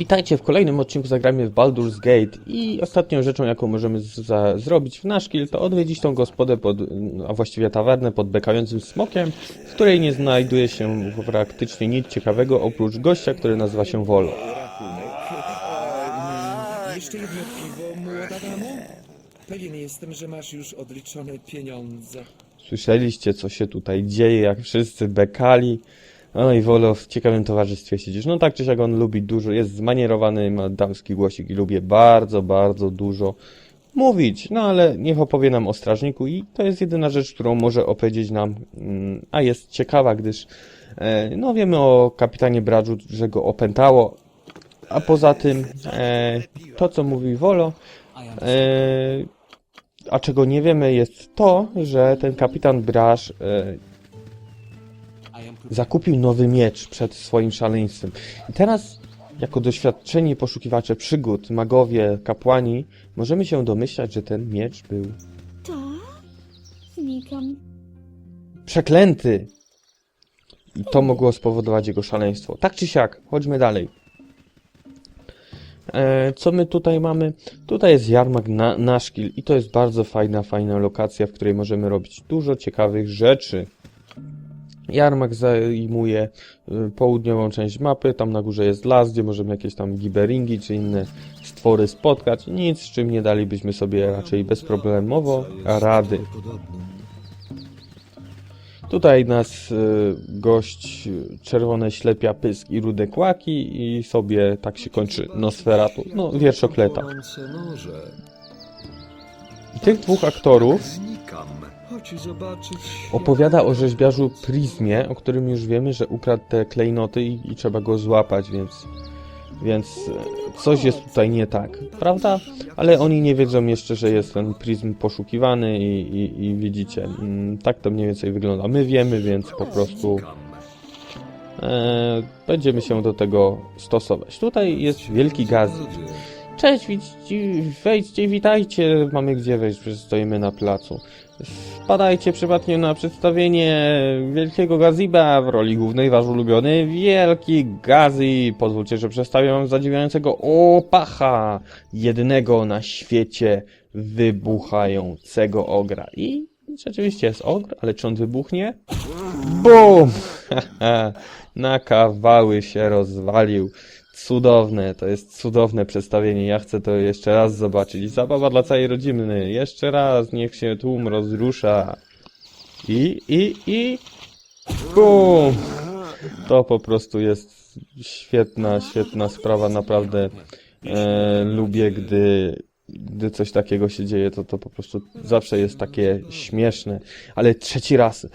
Witajcie w kolejnym odcinku Zagramy w Baldur's Gate i ostatnią rzeczą, jaką możemy zrobić w nasz kill, to odwiedzić tą gospodę, pod, a właściwie tawernę pod bekającym smokiem, w której nie znajduje się praktycznie nic ciekawego oprócz gościa, który nazywa się Volo. Jeszcze jedno piwo, młoda damo? Pewien jestem, że masz już odliczone pieniądze. Słyszeliście, co się tutaj dzieje, jak wszyscy bekali. No i Volo w ciekawym towarzystwie siedzisz. No tak czy siak on lubi dużo, jest zmanierowany, ma damski głosik i lubię bardzo, bardzo dużo mówić. No ale niech opowie nam o strażniku i to jest jedyna rzecz, którą może opowiedzieć nam, mm, a jest ciekawa, gdyż e, no wiemy o kapitanie Bradżu, że go opętało, a poza tym e, to, co mówi Volo, e, a czego nie wiemy jest to, że ten kapitan Braż zakupił nowy miecz przed swoim szaleństwem. I teraz, jako doświadczeni poszukiwacze przygód, magowie, kapłani, możemy się domyślać, że ten miecz był Tak? Znikam. przeklęty. I to mogło spowodować jego szaleństwo. Tak czy siak, chodźmy dalej. E, co my tutaj mamy? Tutaj jest jarmark na, Nashkill i to jest bardzo fajna, fajna lokacja, w której możemy robić dużo ciekawych rzeczy. Jarmark zajmuje y, południową część mapy, tam na górze jest las, gdzie możemy jakieś tam giberingi czy inne stwory spotkać. Nic, z czym nie dalibyśmy sobie raczej bezproblemowo rady. Tutaj nas y, gość czerwone ślepia pysk i rude kłaki i sobie tak się kończy Nosferatu, no wierszokleta. I tych dwóch aktorów. Opowiada o rzeźbiarzu Prizmie, o którym już wiemy, że ukradł te klejnoty i, i trzeba go złapać, więc, więc e, coś jest tutaj nie tak, prawda? Ale oni nie wiedzą jeszcze, że jest ten Prizm poszukiwany i, i, i widzicie, mm, tak to mniej więcej wygląda. My wiemy, więc po prostu e, będziemy się do tego stosować. Tutaj jest wielki gaz. Cześć, wejdźcie, witajcie. Mamy gdzie wejść, stoimy na placu. Wpadajcie przypadkiem na przedstawienie Wielkiego Gaziba w roli głównej wasz ulubiony Wielki Gazi. Pozwólcie, że przedstawię wam zadziwiającego opacha, jednego na świecie wybuchającego ogra. I rzeczywiście jest ogr, ale czy on wybuchnie? BUM! na kawały się rozwalił. Cudowne, to jest cudowne przedstawienie. Ja chcę to jeszcze raz zobaczyć. Zabawa dla całej rodziny. Jeszcze raz, niech się tłum rozrusza. I, i, i. Bum! To po prostu jest świetna, świetna sprawa. Naprawdę e, lubię, gdy, gdy coś takiego się dzieje. To, to po prostu zawsze jest takie śmieszne. Ale trzeci raz.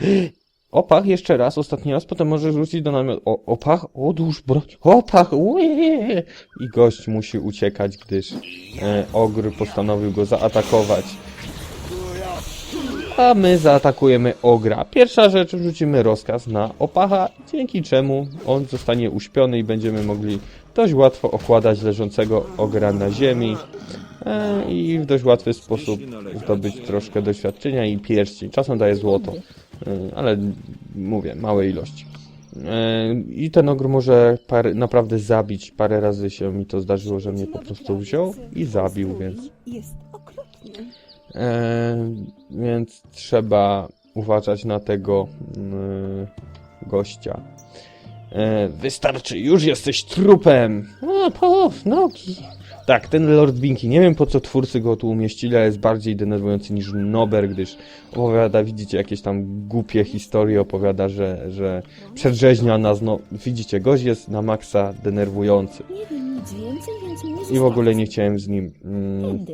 Opach jeszcze raz, ostatni raz, potem może rzucić do namiotu. O, opach, odłóż broń. Opach, uje! I gość musi uciekać, gdyż e, ogr postanowił go zaatakować. A my zaatakujemy ogra. Pierwsza rzecz, rzucimy rozkaz na opacha, dzięki czemu on zostanie uśpiony i będziemy mogli dość łatwo okładać leżącego ogra na ziemi e, i w dość łatwy sposób zdobyć troszkę doświadczenia i pierścień. Czasem daje złoto, ale mówię, małe ilości. E, I ten ogr może parę, naprawdę zabić. Parę razy się mi to zdarzyło, że mnie po prostu wziął i zabił, więc. E, więc trzeba uważać na tego e, gościa. E, wystarczy, już jesteś trupem! O, połów, nogi! Tak, ten Lord Binky, nie wiem po co twórcy go tu umieścili, ale jest bardziej denerwujący niż Nober, gdyż opowiada, widzicie, jakieś tam głupie historie, opowiada, że, że przedrzeźnia nas, no widzicie, gość jest na maksa denerwujący. Nie wiem nic więcej, więc mnie I w ogóle nie chciałem z nim mm,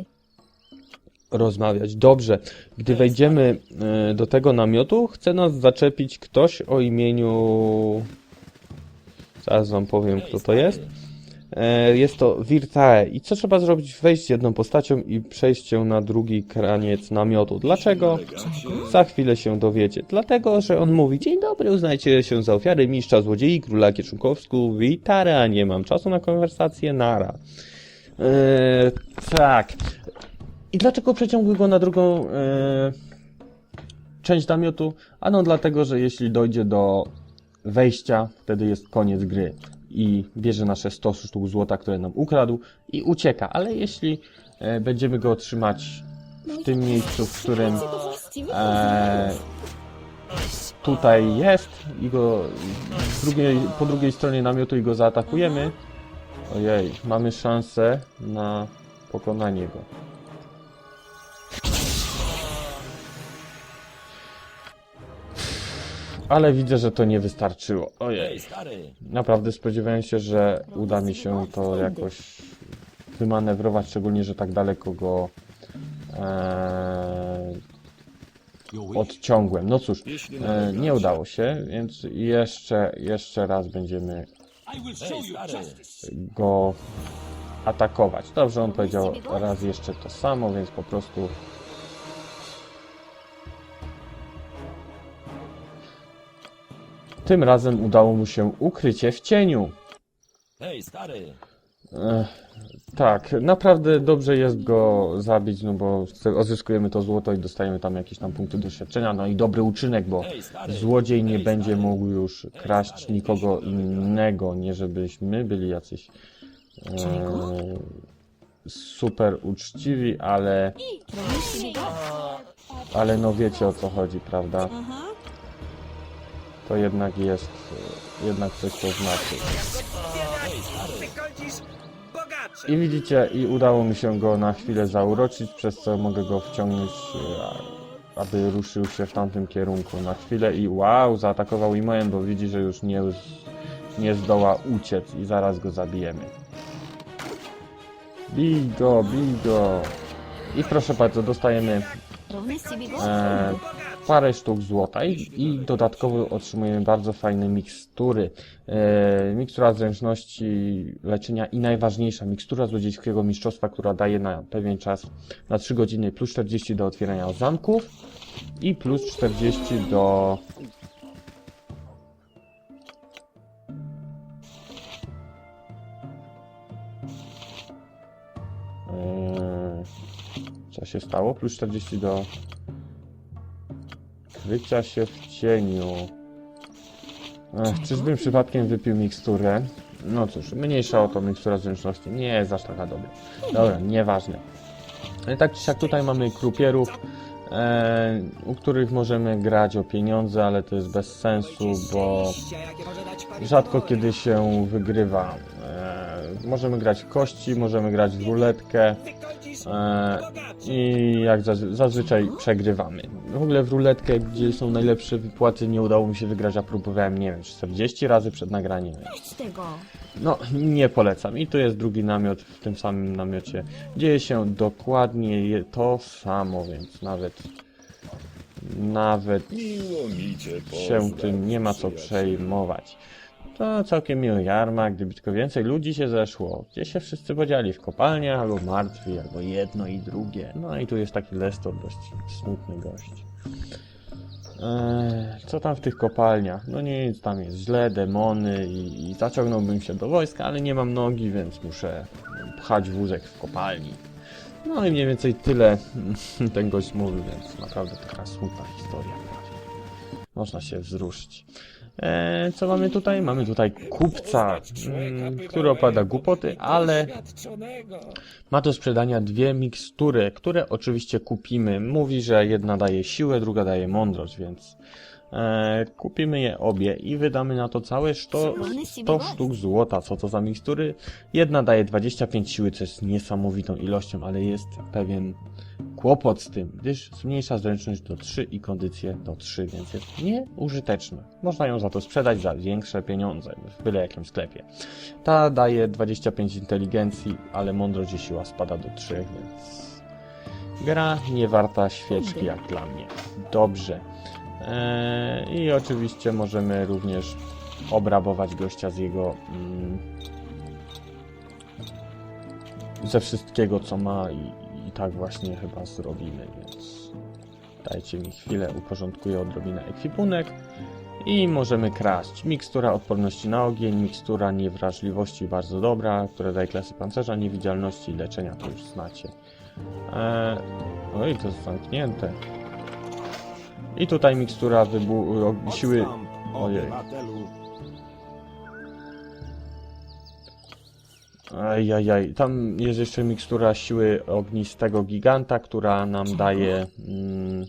rozmawiać. Dobrze, gdy wejdziemy e, do tego namiotu, chce nas zaczepić ktoś o imieniu. Zaraz wam powiem, kto to jest. E, Jest to Virtae. I co trzeba zrobić? Wejść jedną postacią i przejść się na drugi kraniec namiotu. Dlaczego? Za chwilę się dowiecie. Dlatego, że on mówi: Dzień dobry, uznajcie się za ofiary mistrza złodziei, króla Kieszunkowsku, Witara, nie mam czasu na konwersację, nara. Eee, tak. I dlaczego przeciągły go na drugą e, część namiotu? Ano dlatego, że jeśli dojdzie do wejścia, wtedy jest koniec gry. I bierze nasze 100 sztuk złota, które nam ukradł i ucieka. Ale jeśli e, będziemy go trzymać w tym miejscu, w którym e, tutaj jest i go drugiej, po drugiej stronie namiotu i go zaatakujemy, ojej, mamy szansę na pokonanie go. Ale widzę, że to nie wystarczyło. Ojej. Naprawdę spodziewałem się, że uda mi się to jakoś wymanewrować, szczególnie, że tak daleko go e, odciągłem. No cóż, e, nie udało się, więc jeszcze, jeszcze raz będziemy go atakować. Dobrze, on powiedział raz jeszcze to samo, więc po prostu tym razem udało mu się ukrycie w cieniu. Hej, stary! Ech, tak, naprawdę dobrze jest go zabić, no bo odzyskujemy to złoto i dostajemy tam jakieś tam punkty doświadczenia, no i dobry uczynek, bo złodziej nie będzie mógł już kraść nikogo innego, nie żebyśmy byli jacyś e, super uczciwi, ale, ale no wiecie o co chodzi, prawda? To jednak jest, e, jednak coś to znaczy. I widzicie, i udało mi się go na chwilę zauroczyć, przez co mogę go wciągnąć, e, aby ruszył się w tamtym kierunku na chwilę i wow, zaatakował Imoen, bo widzi, że już nie, nie zdoła uciec i zaraz go zabijemy. Bij go, bij go. I proszę bardzo, dostajemy e, parę sztuk złota i, i dodatkowo otrzymujemy bardzo fajne mikstury. E, mikstura zręczności leczenia i najważniejsza mikstura złodziejskiego mistrzostwa, która daje na pewien czas, na 3 godziny plus 40 do otwierania zamków i plus 40 do Eee, Co się stało? Plus 40 do krycia się w cieniu. Ech, czyżbym przypadkiem wypił miksturę? No cóż, mniejsza o to mikstura zręczności. Nie jest aż taka dobra. Dobra, nieważne. Tak czy siak tutaj mamy krupierów, e, u których możemy grać o pieniądze, ale to jest bez sensu, bo rzadko kiedy się wygrywa. E, możemy grać w kości, możemy grać w ruletkę i jak zazwy- zazwyczaj przegrywamy. W ogóle w ruletkę, gdzie są najlepsze wypłaty, nie udało mi się wygrać, a próbowałem, nie wiem, 40 razy przed nagraniem. No, nie polecam. I tu jest drugi namiot, w tym samym namiocie dzieje się dokładnie to samo, więc nawet nawet Miło mi cię się tym nie ma co przejmować. To całkiem miły jarmark, gdyby tylko więcej ludzi się zeszło. Gdzie się wszyscy podzieli? W kopalniach, albo martwi, albo jedno i drugie. No i tu jest taki Lestor, dość smutny gość. Eee, co tam w tych kopalniach? No nic, tam jest źle, demony i, i zaciągnąłbym się do wojska, ale nie mam nogi, więc muszę pchać wózek w kopalni. No i mniej więcej tyle ten gość mówił, więc naprawdę taka smutna historia. Można się wzruszyć. E, co mamy tutaj? Mamy tutaj kupca, mm, który opowiada głupoty, ale ma do sprzedania dwie mikstury, które oczywiście kupimy. Mówi, że jedna daje siłę, druga daje mądrość, więc e, kupimy je obie i wydamy na to całe 100, 100 sztuk złota. Co to za mikstury? Jedna daje 25 siły, co jest niesamowitą ilością, ale jest pewien kłopot z tym, gdyż zmniejsza zręczność do 3 i kondycję do 3, więc jest nieużyteczna. Można ją za to sprzedać za większe pieniądze w byle jakim sklepie. Ta daje 25 inteligencji, ale mądrość i siła spada do 3, więc gra nie warta świeczki jak dla mnie. Dobrze. Eee, I oczywiście możemy również obrabować gościa z jego mm, ze wszystkiego co ma i, i tak właśnie chyba zrobimy, więc dajcie mi chwilę, uporządkuję odrobinę ekwipunek i możemy kraść. Mikstura odporności na ogień, mikstura niewrażliwości bardzo dobra, która daje klasy pancerza, niewidzialności i leczenia, to już znacie. Eee, oj, to jest zamknięte. I tutaj mikstura wybu- siły... Ojej. Ajajaj, tam jest jeszcze mikstura siły ognistego giganta, która nam daje... Mm,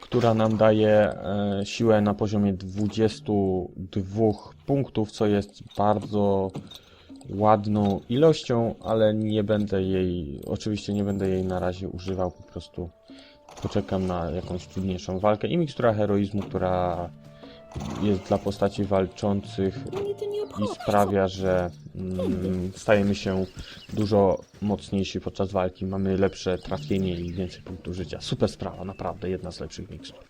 która nam daje e, siłę na poziomie 22 punktów, co jest bardzo ładną ilością, ale nie będę jej, oczywiście nie będę jej na razie używał, po prostu poczekam na jakąś trudniejszą walkę. I mikstura heroizmu, która jest dla postaci walczących nie i sprawia, że mm, stajemy się dużo mocniejsi podczas walki, mamy lepsze trafienie i więcej punktów życia. Super sprawa, naprawdę jedna z lepszych mikstur.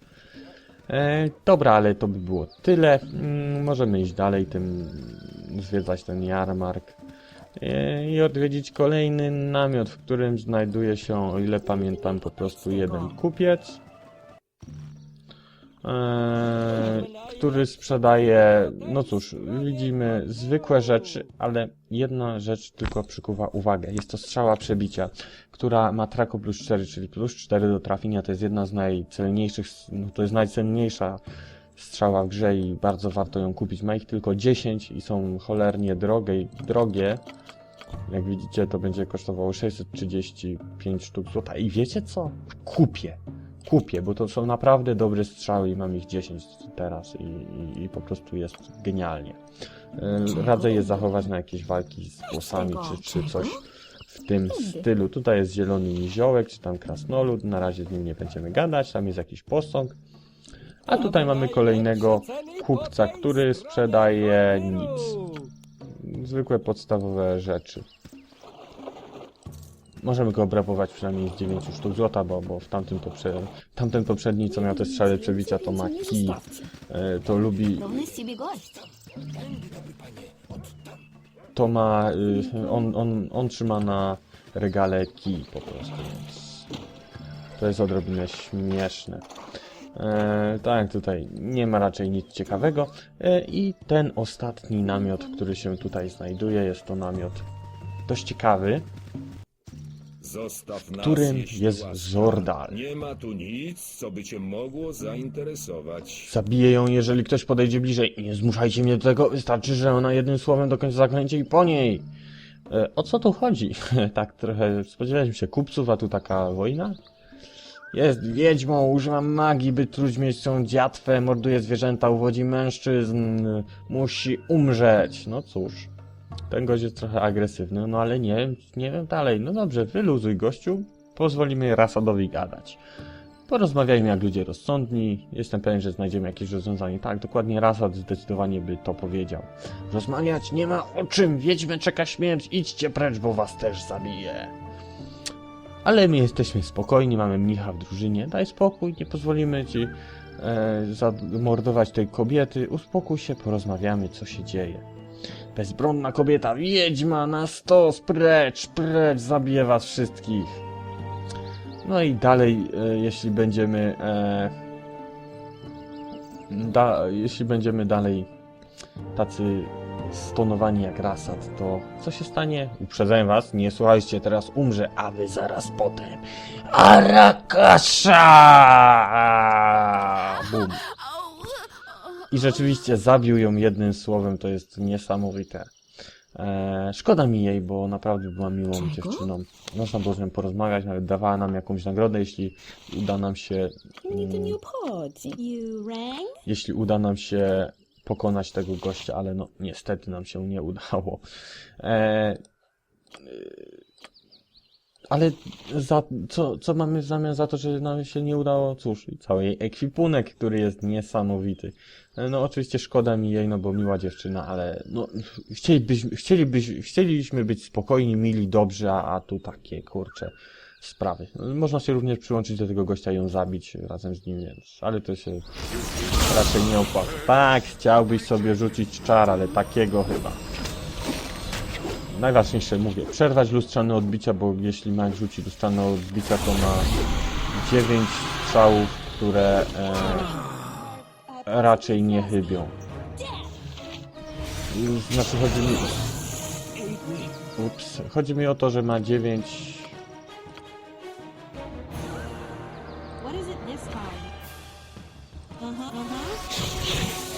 E, dobra, ale to by było tyle. Mm, możemy iść dalej, tym zwiedzać ten jarmark e, i odwiedzić kolejny namiot, w którym znajduje się, o ile pamiętam, po prostu jeden kupiec. Eee, który sprzedaje, no cóż, widzimy zwykłe rzeczy, ale jedna rzecz tylko przykuwa uwagę. Jest to strzała przebicia, która ma trako plus 4, czyli plus 4 do trafienia. To jest jedna z najcelniejszych, no to jest najcenniejsza strzała w grze i bardzo warto ją kupić. Ma ich tylko 10 i są cholernie drogie, drogie. Jak widzicie, to będzie kosztowało 635 sztuk złota. I wiecie co? Kupię kupię, bo to są naprawdę dobre strzały i mam ich 10 teraz i, i, i po prostu jest genialnie. E, Radzę je zachować na jakieś walki z bossami czy, czy coś w tym stylu. Tutaj jest zielony niziołek, czy tam krasnolud, na razie z nim nie będziemy gadać, tam jest jakiś posąg. A tutaj mamy kolejnego kupca, który sprzedaje nic. Zwykłe podstawowe rzeczy. Możemy go obrabować przynajmniej z 9 sztuk złota, bo, bo w tamtym, poprze... tamten poprzedni, co miał te strzały przebicia, to ma kij, e, to lubi, to ma, y, on, on, on trzyma na regale kij po prostu, więc to jest odrobinę śmieszne. E, tak, tutaj nie ma raczej nic ciekawego. E, I ten ostatni namiot, który się tutaj znajduje, jest to namiot dość ciekawy. Którym jest. Zordal. Nie ma tu nic, co by cię mogło zainteresować. Zabiję ją, jeżeli ktoś podejdzie bliżej. Nie zmuszajcie mnie do tego, wystarczy, że ona jednym słowem do końca zaklęcie i po niej. E, o co tu chodzi? tak trochę spodziewaliśmy się kupców, a tu taka wojna? Jest wiedźmą, używa magii, by truć mieć swą dziatwę, morduje zwierzęta, uwodzi mężczyzn, musi umrzeć. No cóż, ten gość jest trochę agresywny, no ale nie, nie wiem dalej. No dobrze, wyluzuj gościu, pozwolimy Rasadowi gadać. Porozmawiajmy jak ludzie rozsądni. Jestem pewien, że znajdziemy jakieś rozwiązanie. Tak, dokładnie Rasad zdecydowanie by to powiedział. Rozmawiać nie ma o czym. Wiedźmę czeka śmierć. Idźcie precz, bo was też zabiję. Ale my jesteśmy spokojni, mamy mnicha w drużynie. Daj spokój, nie pozwolimy ci e, zamordować tej kobiety. Uspokój się, porozmawiamy, co się dzieje. Bezbronna kobieta, wiedźma na stos, precz, precz, zabije was wszystkich. No i dalej, e, jeśli będziemy. E, da, jeśli będziemy dalej tacy stonowani jak Rasad, to co się stanie? Uprzedzam was, nie słuchajcie, teraz umrze, a wy zaraz potem. Arakasza! Bum. I rzeczywiście zabił ją jednym słowem, to jest niesamowite. E, szkoda mi jej, bo naprawdę była miłą Czego? dziewczyną. Można było z nią porozmawiać, nawet dawała nam jakąś nagrodę, jeśli uda nam się, Mnie to Mm. nie obchodzi. You rang? jeśli uda nam się pokonać tego gościa, ale no niestety nam się nie udało. E, y, ale za, co, co mamy w zamian za to, że nam się nie udało? Cóż, cały jej ekwipunek, który jest niesamowity. E, No oczywiście szkoda mi jej, no bo miła dziewczyna, ale no chcielibyśmy, chcielibyśmy, chcieliśmy być spokojni, mili, dobrzy, a, a tu takie kurcze sprawy. Można się również przyłączyć do tego gościa i ją zabić razem z nim, więc, ale to się raczej nie opłaca. Tak, chciałbyś sobie rzucić czar, ale takiego chyba. Najważniejsze mówię, przerwać lustrzane odbicia, bo jeśli Mac rzuci lustrzane odbicia, to ma 9 strzałów, które e, raczej nie chybią. Znaczy chodzi mi... Ups, chodzi mi o to, że ma 9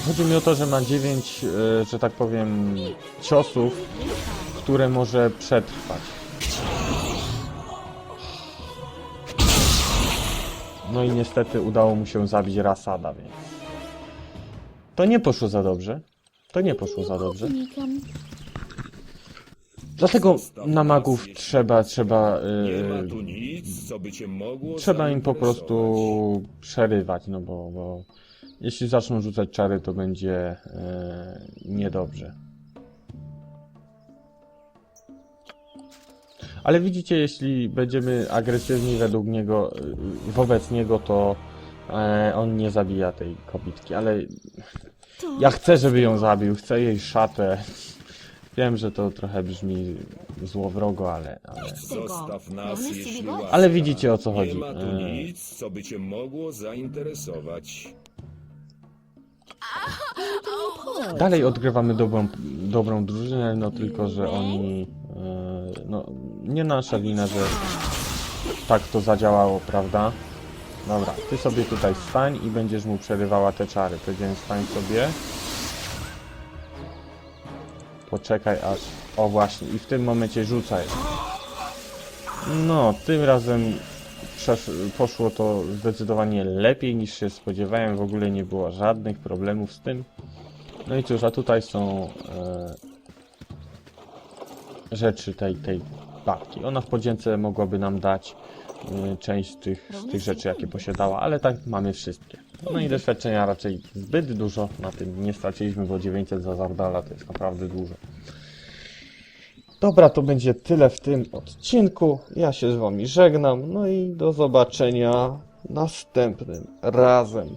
Chodzi mi o to, że ma 9, e, że tak powiem, ciosów, które może przetrwać. No i niestety udało mu się zabić Rasada, więc... To nie poszło za dobrze. To nie poszło za dobrze. Dlatego na magów trzeba, trzeba... Nie ma tu nic, co by cię mogło Trzeba im po prostu przerywać, no bo, bo jeśli zaczną rzucać czary, to będzie e, niedobrze. Ale widzicie, jeśli będziemy agresywni według niego, e, wobec niego, to e, on nie zabija tej kobitki, ale ja chcę, żeby ją zabił, chcę jej szatę. Wiem, że to trochę brzmi złowrogo, ale, ale... Zostaw nas, No, nic jeśli nie łaskaw. Ale widzicie, o co Nie chodzi. ma tu E, nic, co by cię mogło zainteresować. Dalej odgrywamy dobrą, dobrą drużynę, no tylko, że oni... e, No, nie nasza wina, że tak to zadziałało, prawda? Dobra, ty sobie tutaj stań i będziesz mu przerywała te czary. Powiedziałem, stań sobie. Poczekaj aż... O właśnie, i w tym momencie rzucaj. No, tym razem poszło to zdecydowanie lepiej niż się spodziewałem. W ogóle nie było żadnych problemów z tym. No i cóż, a tutaj są e, rzeczy tej, tej babki. Ona w podzięce mogłaby nam dać e, część tych, z tych rzeczy, jakie posiadała, ale tak mamy wszystkie. No i doświadczenia raczej zbyt dużo na tym nie straciliśmy, bo 900 za Zardala to jest naprawdę dużo. Dobra, to będzie tyle w tym odcinku. Ja się z wami żegnam, no i do zobaczenia następnym razem.